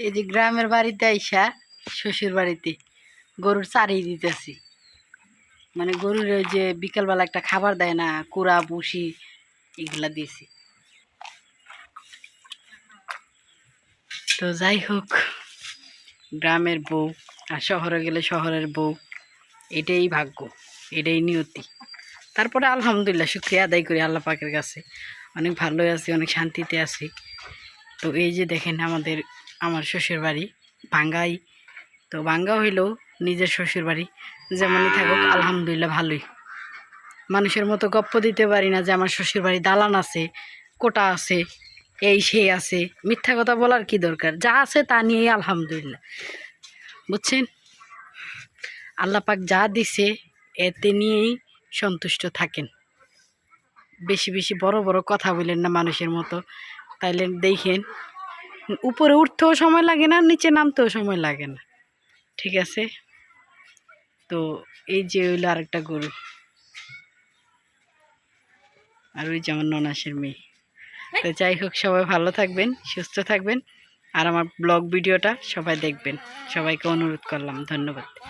এই যে গ্রামের বাড়িতে আইসা শ্বশুর বাড়িতে গরুর চারিয়ে দিতেছি। মানে গরুর ওই যে বিকালবেলা একটা খাবার দেয় না, কুড়া বুসি এগুলা দিয়েছি। তো যাই হোক, গ্রামের বউ আর শহরে গেলে শহরের বউ, এটাই ভাগ্য, এটাই নিয়তি। তারপরে আলহামদুলিল্লাহ, শুক্রিয়া আদায় করি আল্লাহ পাকের কাছে। অনেক ভালোই আছি, অনেক শান্তিতে আছি। তো এই যে দেখেন আমাদের আমার শ্বশুর বাড়ি ভাঙ্গাই। তো ভাঙ্গা হইলেও নিজের শ্বশুর বাড়ি যেমনই থাকুক, আলহামদুলিল্লাহ ভালোই। মানুষের মতো গপ্প দিতে পারি না যে আমার শ্বশুর বাড়ি দালান আছে, কোটা আছে, এই সেই আছে। মিথ্যা কথা বলার কি দরকার? যা আছে তা নিয়েই আলহামদুলিল্লাহ। বুঝছেন? আল্লাহ পাক যা দিছে, এতে নিয়েই সন্তুষ্ট থাকেন। বেশি বেশি বড় বড় কথা বলেন না মানুষের মতো। তাইলে দেখেন উপরে উঠতেও সময় লাগে না, নিচে নামতেও সময় লাগে না। ঠিক আছে? তো এই যে হইল আরেকটা গরু। আর ওই যেমন ননাসের মেয়ে। তো যাই হোক, সবাই ভালো থাকবেন, সুস্থ থাকবেন। আর আমার ব্লগ ভিডিওটা সবাই দেখবেন। সবাইকে অনুরোধ করলাম, ধন্যবাদ।